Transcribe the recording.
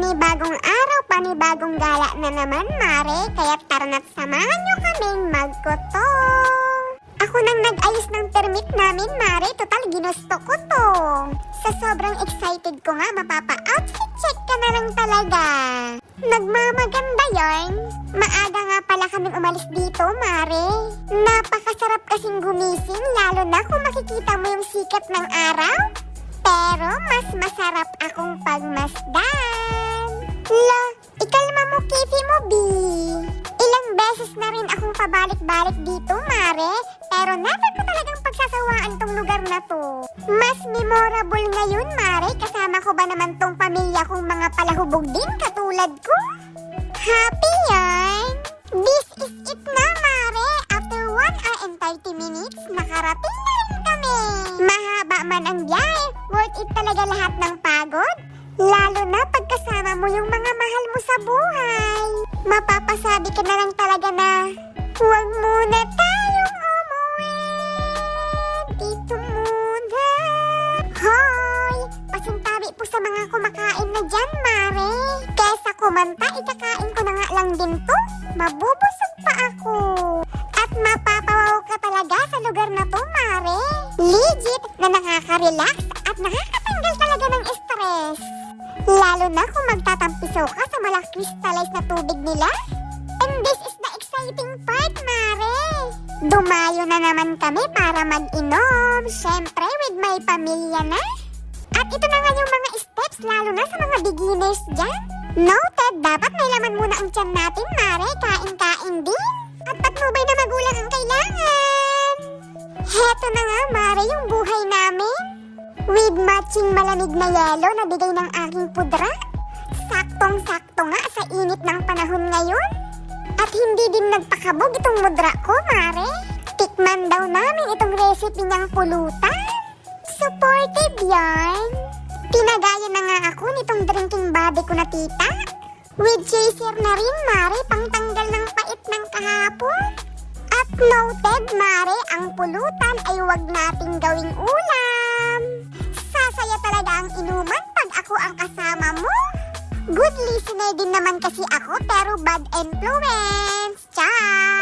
Panibagong araw, panibagong gala na naman, Mare. Kaya tara na't samahan nyo kaming magkoto. Ako nang nag-ayos ng permit namin, Mare. Total, ginusto ko to. Sa sobrang excited ko nga, mapapa-outfit check ka na lang talaga. Nagmamaganda yarn. Maaga nga pala kaming umalis dito, Mare. Napakasarap kasing gumising, lalo na kung makikita mo yung sikat ng araw. Pero mas masarap akong pagmasdan. La, ikalma mo, Kifi mo, B. Ilang beses na rin akong pabalik-balik dito, Mare. Pero never ko talagang pagsasawaan tong lugar na to. Mas memorable ngayon, Mare. Kasama ko ba naman tong pamilya kong mga palahubog din katulad ko? Happy yarn! This is it na, Mare. After 1 hour and 30 minutes, nakarating na rin kami. Mahaba man ang biyahe, worth it talaga lahat ng pagod. Lalo na pagkasama mo yung mga mahal mo sa buhay. Mapapasabi ka na lang talaga na, huwag muna tayong umuwi. Dito muna. Hoy! Pasintabi po sa mga kumakain na dyan, Mare. Kesa kumanta, ikakain ko na nga lang din to. Mabubusog pa ako. At mapapawaw ka talaga sa lugar na to, Mare. Legit na nakaka-relax at stress. Lalo na kung magtatampisaw ka sa malak crystallized na tubig nila. And this is the exciting part, Mare. Dumayo na naman kami para mag-inom. Siyempre, with my pamilya na. At ito na nga yung mga steps, lalo na sa mga beginners dyan. Noted, dapat may laman muna ang tiyan natin, Mare. Kain-kain din. At patnubay na magulang ang kailangan. Heto na nga, Mare, yung buhay namin. With matching malamig na yelo na bigay ng aking pudra. Saktong-sakto nga sa init ng panahon ngayon. At hindi din nagpakabog itong mudra ko, Mare. Tikman daw namin itong recipe niyang pulutan. Supportive yarn. Pinagaya na nga ako nitong drinking body ko na tita. With chaser na rin, Mare, pangtanggal ng pait ng kahapon. At noted, Mare, ang pulutan ay wag nating gawing ulam. Sasaya talaga ang inuman pag ako ang kasama mo. Good listener din naman kasi ako pero bad influence. Char!